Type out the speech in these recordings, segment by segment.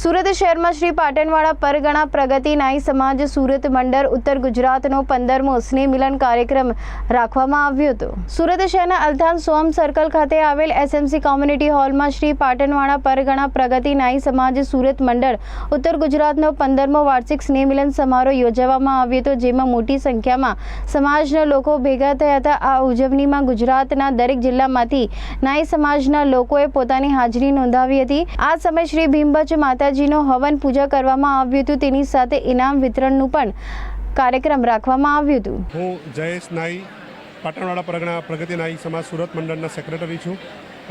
સુરત શહેરમાં શ્રી પાટણવાળા પરગણા પ્રગતિ નાઈ સમાજ સુરત મંડળ ઉત્તર ગુજરાતનો પંદરમો સ્નેહ મિલન કાર્યક્રમ રાખવામાં આવ્યો હતો. સુરત શહેરના અલથાન સોમ સર્કલ ખાતે આવેલ એસએમસી કોમ્યુનિટી હોલમાં શ્રી પાટણવાળા પરગણા પ્રગતિ નાઈ સમાજ સુરત મંડળ ઉત્તર ગુજરાતનો પંદરમો વાર્ષિક સ્નેહ મિલન સમારોહ યોજવામાં આવ્યો હતો, જેમાં મોટી સંખ્યામાં સમાજના લોકો ભેગા થયા હતા. આ ઉજવણીમાં ગુજરાતના દરેક જિલ્લામાંથી નાઈ સમાજના લોકોએ પોતાની હાજરી નોંધાવી હતી. આ સમયે શ્રી ભીમબચ માતાજીનો હવન પૂજા કરવામાં આવ્યું હતું. તેની સાથે ઇનામ વિતરણનું પણ કાર્યક્રમ રાખવામાં આવ્યું હતું. હું જયેશ નાઈ પાટણવાડા પરગણા પ્રગતિ નાઈ સમાજ સુરત મંડળના સેક્રેટરી છું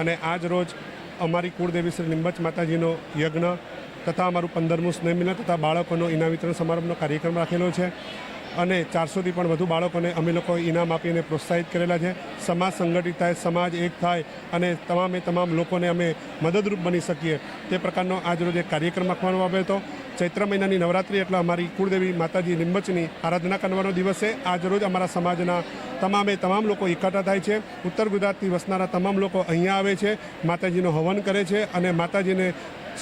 અને આજ રોજ અમારી કુળદેવી શ્રી લીંબચ માતાજીનો યજ્ઞ તથા અમારું પંદરમું સ્નેહ મિલન તથા બાળકોનો ઇનામ વિતરણ સમારંભનો કાર્યક્રમ રાખેલો છે. અને ચારસોથી પણ વધુ બાળકોને અમે લોકો ઇનામ આપીને પ્રોત્સાહિત કરેલા છે. સમાજ સંગઠિત થાય, સમાજ એક થાય અને તમામે તમામ લોકોને અમે મદદરૂપ બની શકીએ. તે પ્રકારનો આજ રોજ એક કાર્યક્રમ આપવાનો આવ્યો હતો. ચૈત્ર મહિનાની નવરાત્રિ એટલે અમારી કુળદેવી માતાજી નિમ્બચની આરાધના કરવાનો દિવસ છે આજરોજ અમારા સમાજના તમામે તમામ લોકો એકઠા થાય છે. ઉત્તર ગુજરાતથી વસનારા તમામ લોકો અહીંયા આવે છે. માતાજીનો હવન કરે છે અને માતાજીને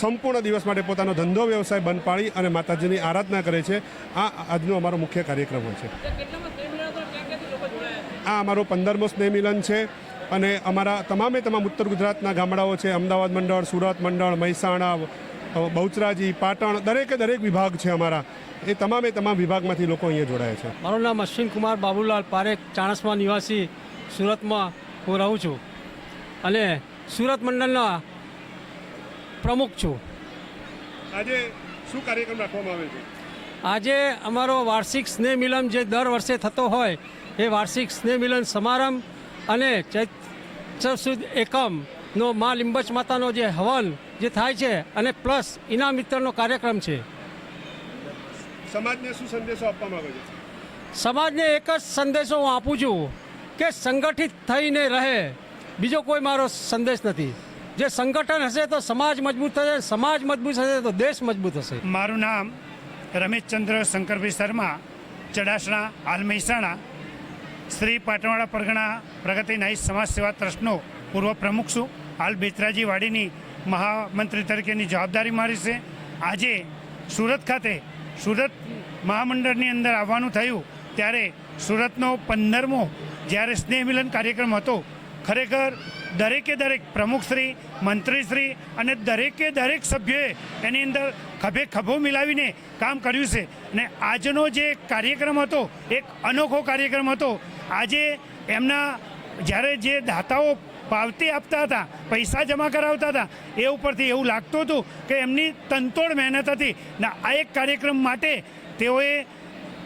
સંપૂર્ણ દિવસ માટે પોતાનો ધંધો વ્યવસાય બંધ પાડી અને માતાજીની આરાધના કરે છે. આ આજનો અમારો મુખ્ય કાર્યક્રમ હોય છે. આ અમારો પંદરમો સ્નેહ મિલન છે અને અમારા તમામે તમામ ઉત્તર ગુજરાતના ગામડાઓ છે. અમદાવાદ મંડળ, સુરત મંડળ, મહેસાણા બહુચરાજી, પાટણ, દરેકે દરેક વિભાગ છે અમારા. એ તમામે તમામ વિભાગમાંથી લોકો અહીંયા જોડાયા છે. મારું નામ અશ્વિન કુમાર બાબુલાલ પારેખ, ચાણસમાં નિવાસી સુરતમાં હું રહું છું. અને સુરત મંડળના પ્રમુખ છું. આજે શું કાર્યક્રમ રાખવામાં આવે છે? આજે અમારો વાર્ષિક સ્નેહ મિલન જે દર વર્ષે થતો હોય એ વાર્ષિક સ્નેહ મિલન સમારંભ અને ચૈત્ર સુદ એકમનો મા લીંબચ માતાનો જે હવન જે થાય છે અને પ્લસ ઇનામ વિતરણનો કાર્યક્રમ છે. સમાજને શું સંદેશો આપવા માંગે છે? સમાજને એક જ સંદેશો હું આપું છું કે સંગઠિત થઈને રહે. બીજો કોઈ મારો સંદેશ નથી. જે સંગઠન હશે તો સમાજ મજબૂત થશે, સમાજ મજબૂત થશે તો દેશ મજબૂત હશે મારું નામ રમેશચંદ્ર શંકરભાઈ શર્મા, ચડાસણા હાલ મહેસાણા. શ્રી પાટણવાડા પરગણા પ્રગતિ નાઈ સમાજ સેવા ટ્રસ્ટનો પૂર્વ પ્રમુખ છું. હાલ બેચરાજી વાડીની મહામંત્રી તરીકેની જવાબદારી મારી છે. આજે સુરત ખાતે, સુરત મહામંડળની અંદર આવવાનું થયું. ત્યારે સુરતનો પંદરમો જ્યારે સ્નેહ મિલન કાર્યક્રમ હતો ખરેખર દરેકે દરેક પ્રમુખશ્રી, મંત્રીશ્રી અને દરેકે દરેક સભ્યોએ એની અંદર ખભે ખભો મિલાવીને કામ કર્યું છે. અને આજનો જે કાર્યક્રમ હતો, એક અનોખો કાર્યક્રમ હતો. આજે એમના જ્યારે જે દાતાઓ પાવતી આપતા હતા, પૈસા જમા કરાવતા હતા, એ ઉપરથી એવું લાગતું હતું કે એમની તનતોડ મહેનત હતી. ને આ એક કાર્યક્રમ માટે તેઓએ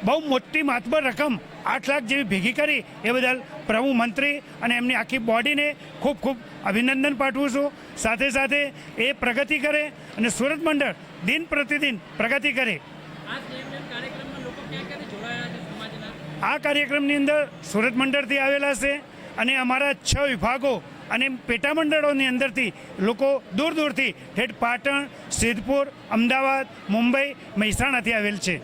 બહુ મોટી માતબર રકમ આઠ લાખ જેવી ભેગી કરી એ બદલ પ્રભુ મંત્રી અને એમની આખી બોડીને ખૂબ ખૂબ અભિનંદન પાઠવું છું. સાથે સાથે એ પ્રગતિ કરે અને સુરત મંડળ દિન પ્રતિદિન પ્રગતિ કરે. આ કાર્યક્રમની અંદર સુરત મંડળથી આવેલા છે અને અમારા છ વિભાગો અને પેટા મંડળોની અંદરથી લોકો દૂર દૂરથી ઠેઠ પાટણ, સિદ્ધપુર, અમદાવાદ, મુંબઈ, મહેસાણાથી આવેલ છે.